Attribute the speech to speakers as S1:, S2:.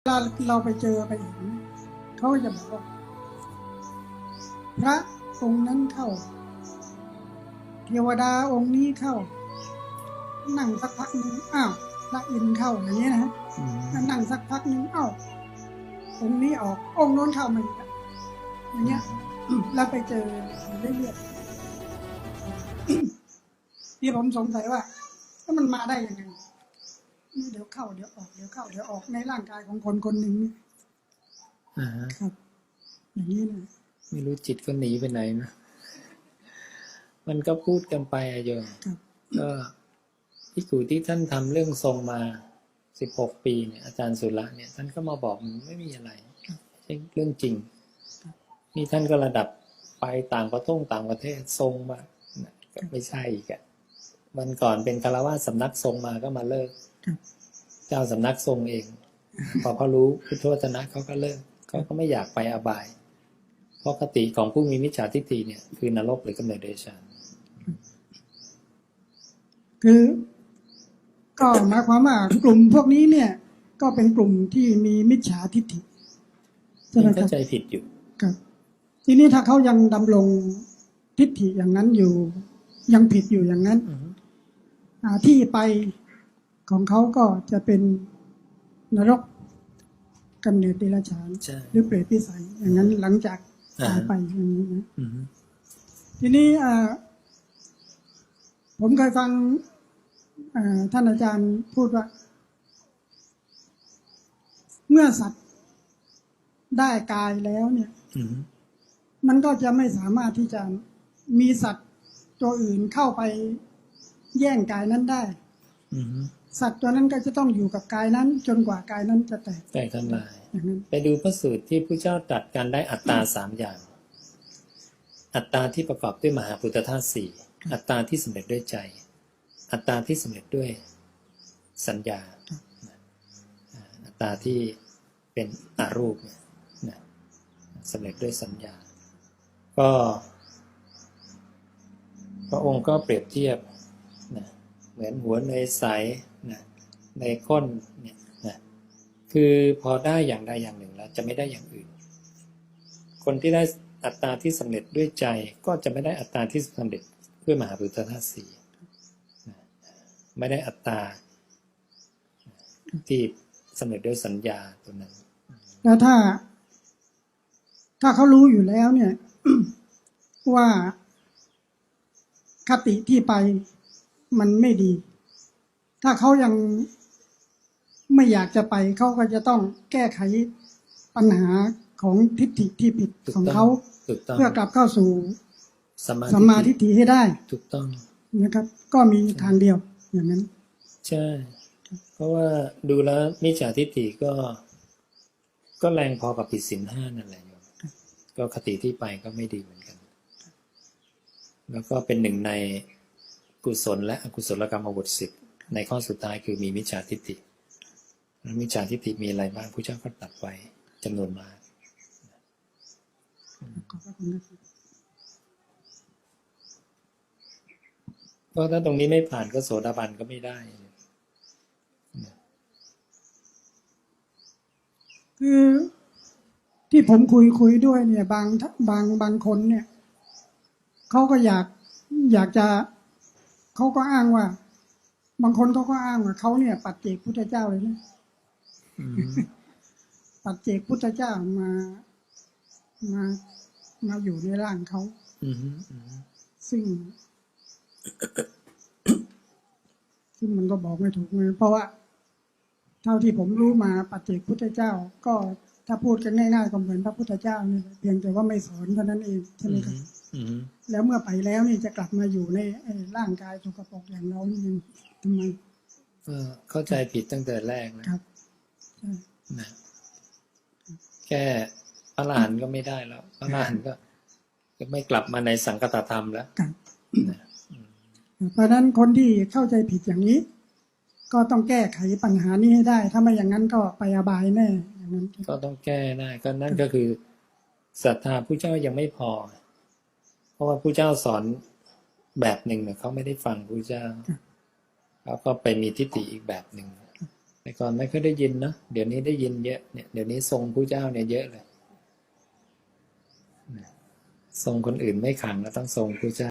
S1: เวลาเราไปเจอไปเห็นเขาก็จะบอกว่าพระองค์นั้นเข้า เทวดาองค์นี้เข้า นั่งสักพักหนึ่งอ้าวพระอินทร์เข้าอย่างนี้ยนะฮะ
S2: อืม
S1: นั่งสักพักหนึ่งอ้าวองค์นี้ออก องค์โน้นเข้ามาอีกอะอย่างเงี้ยแล้วไปเจอเรื่อยๆที่ผมสงสัยว่าแล้วมันมาได้ยังไงนี่ เดี๋ยวเข้าเดี๋ยวออกเดี๋ยวเข้าเดี๋ยวออกในร่างกายของคนคนหนึ่งนี่
S2: อ่าฮะ
S1: ครับ อย่างนี้นะ
S2: ไม่รู้จิตก็หนีไปไหนนะ มันก็พูดกันไปอะโยม
S1: ครับ
S2: ก็ที่กูที่ท่านทำเรื่องทรงมาสิบหกปีเนี่ยอาจารย์สุระเนี่ยท่านก็มาบอกมันไม่มีอะไรใช่เรื่องจริง นี่ท่านก็ระดับไปต่างประเทศต่างประเทศทรงมานะก็ไม่ใช่อีกอะวันก่อนเป็นคารวะสำนักทรงมาก็มาเลิก
S1: ครับ
S2: เจ้าสำนักทรงเอง พอเขารู้พุทธวจนะเขาก็เลิกเขาก็ไม่อยากไปอบาย เพราะคติของผู้มีมิจฉาทิฏฐิเนี่ย คือนรกหรือกำเนิดเดชาน
S1: คือก็หมายความว่ากลุ่มพวกนี้เนี่ย ก็เป็นกลุ่มที่มีมิจฉาทิฏฐิใช่ไหม
S2: ยัง
S1: ค
S2: เข้า
S1: รับ
S2: ใจผิดอยู่
S1: ครับ ทีนี้ถ้าเขายังดำรงทิฏฐิอย่างนั้นอยู่ ยังผิดอยู่อย่างนั้นอ่าที่ไป ของเขาก็จะเป็นนรกกำเนิดเดรัจฉาน
S2: ใช่
S1: หรือเปรตพิสัย อย่างนั้นหลังจาก
S2: อ่า
S1: ตายไปอย่างนี้นะ
S2: อืม
S1: ทีนี้อ่าผมเคยฟังอ่าท่านอาจารย์พูดว่า เมื่อสัตว์ได้กายแล้วเนี่ย
S2: อืม
S1: มันก็จะไม่สามารถที่จะมีสัตว์ตัวอื่นเข้าไปแย่งกายนั้นได้
S2: อืม
S1: สัตว์ตัวนั้นก็จะต้องอยู่กับกายนั้น จนกว่ากายนั้นจะแตก
S2: แต่ทำลาย
S1: อย่างนั้น
S2: ไปดูพระสูตรที่พระเจ้าตรัสการได้อัตตาสามอย่าง อัตตาที่ประกอบด้วยมหาพุทธธาตุสี่อัตตาที่สำเร็จด้วยใจ อัตตาที่สำเร็จด้วยสัญญาอ่าอัตตาที่เป็นอารูปเนี่ยนะสำเร็จด้วยสัญญา ก็ พระองค์ก็เปรียบเทียบนะ เหมือนหัวในยใสนะในก้นเนี่ยนะคือพอได้อย่างใดอย่างหนึ่งแล้วจะไม่ได้อย่างอื่น คนที่ได้อัตตาที่สำเร็จด้วยใจก็จะไม่ได้อัตตาที่สำเร็จด้วยมหาพุทธธาตุสีไม่ได้อัตตาที่สำเร็จด้วยสัญญาตัวนั้น
S1: แล้วถ้า ถ้าเขารู้อยู่แล้วเนี่ยว่าคติที่ไป มันไม่ดี ถ้าเขายังไม่อยากจะไปเขาก็จะต้องแก้ไขปัญหาของทิฏฐิที่ผิด
S2: ถูก
S1: ของ
S2: ต้อง
S1: เขา
S2: ถูกต้อง
S1: เพื่อกลับเข้าสู่
S2: สัมมา
S1: สัมมาทิฏฐิให้ได้
S2: ถูกต้อง
S1: นะครับ ก็มีทางเดียวอย่างนั้น
S2: ใช่ เพราะว่าดูแล้วมิจฉาทิฏฐิก็ ก็แรงพอกับผิดศีลห้านั่นแหละโยมก็คติที่ไปก็ไม่ดีเหมือนกัน แล้วก็เป็นหนึ่งใน กุศลและอกุศลกรรมบทสิบในข้อสุดท้ายคือมีมิจฉาทิฏฐิแล้วมิจฉาทิฏฐิมีอะไรบ้างผู้เจ้าก็ตัดไว้จำนวนมากเพราะถ้าตรงนี้ไม่ผ่านก็โสดาบันก็ไม่ได้
S1: คือที่ผมคุยคุยด้วยเนี่ย บางบางบางคนเนี่ยเขาก็อยากอยากจะ เขาก็อ้างว่า บางคนเขาก็อ้างว่าเขาเนี่ย ปัจเจกพุทธเจ้าเลยนะ
S2: อืม
S1: ปัจเจกพุทธเจ้ามามามาอยู่ในร่างเขา
S2: อืมอืม
S1: ซึ่ง ซึ่งมันก็บอกไม่ถูกเลยเพราะว่า เท่าที่ผมรู้มาปัจเจกพุทธเจ้า ก็ถ้าพูดกันง่ายๆก็เหมือนพระพุทธเจ้านี่แหละเพียงแต่ว่าไม่สอนเท่านั้นเองใช่ไหมครับ
S2: อืม
S1: แล้วเมื่อไปแล้วนี่จะกลับมาอยู่ในไอ้ร่างกายสกปรกอย่างเรานี่ยังทำไม
S2: ก็เข้าใจผิดตั้งแต่แรกนะครับ
S1: ใช่
S2: นะแค่พระอรหันต์ก็ไม่ได้แล้วพระอรหันต์ก็ก็ไม่กลับมาในสังคตธรรมแล้ว
S1: ครับ
S2: นะอืม
S1: เพราะฉะนั้นคนที่เข้าใจผิดอย่างนี้ ก็ต้องแก้ไขปัญหานี้ให้ได้ ถ้าไม่อย่างนั้นก็ไปอบายแน่อย่างนั้น
S2: ก็ต้องแก้ได้ก็นั่นก็คือศรัทธาผู้เจ้ายังไม่พอเพ ราะว่าผู้เจ้าสอนแบบหนึ่งเนี่ยเขาไม่ได้ฟังผู้เจ้าเขาก็ไปมีทิฏฐิอีกแบบหนึ่งแต่ก่อนไม่เคยได้ยินเนาะเดี๋ยวนี้ได้ยินเยอะเนี่ยเดี๋ยวนี้ทรงผู้เจ้าเนี่ยเยอะเลยทรงคนอื่นไม่ขังแล้วต้องทรงผู้เจ้า